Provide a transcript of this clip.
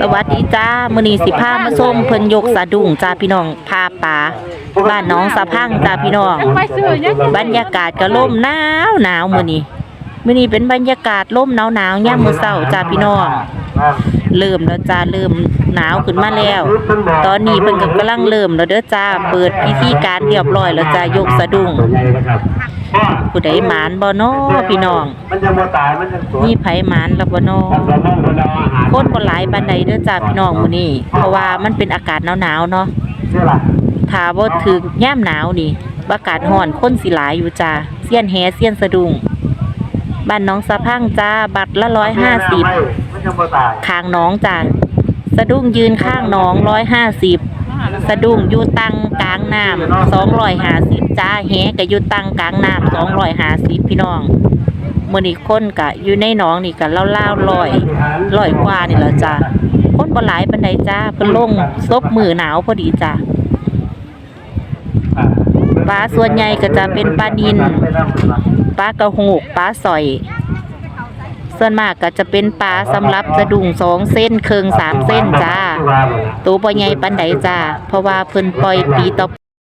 สวัสดีจ้ามื้อนี้สิพามาส้มเพิ่นยกสะดุ้งจ้าพี่น้องพาป่าบ้านหน้องสะพังจ้าพี่น้องไปซื้อยังบรรยากาศก็ลมหนาวหนาวมื้อนี้ มื้อนี้เป็นบรรยากาศลมหนาวหนาวยามมือเช้าจ้าพี่น้องเริ่มแล้วจ้าเริ่มหนาวขึ้นมาแล้ว ตอนนี้เพิ่นกำลังเริ่มแล้วเด้อจ้าเปิดพิธีการเรียบร้อยแล้วจ้ายกสะดุ้งผู้ใดหมานบ่น้อพี่น้องมันจะมาตายมันจะสวยมีไผหมานแล้วบ่น้อน้องคนอคนบ่หลายปานใดเด้อจ้าพี่น้องมื้อนี้เพราะว่ามันเป็นอากาศหนาวๆเนาะใช่ล่ะถ้าบ่ถึงย่มหนาวนี่อากาศร้อนคนสิหลายอยู่จ้าเสี้ยนแหเสี้ยนสะดุ้ง บ้านหน้องสะพังจ้า บัตรละ150มันจะมาตายข้างหน้องจ้าสะดุ้งยืนข้างหน้อง150สะดุ้งอยู่ตังกลางน้ำ250จ้าแหก็อยู่ตังกลางน้ำ250พี่น้องมื้อนี้คนก็อยู่ในหนองนี่ก็ล่าวๆร้อยร้อยกว่านี่แหละจ้าคนบ่หลายปานใดจ้าเพิ่นลงซบมือหนาวพอดีจ้า ปลาส่วนใหญ่ก็จะเป็นปลานินปลากระหูกปลาสอย ส่วนมากก็จะเป็นปลาสำหรับสะดุ้งสองเส้นเคืองสามเส้นจ้าตัวปใหญ่ปันไดจ้า เพราะว่าเพิ่นปล่อยปีต่อ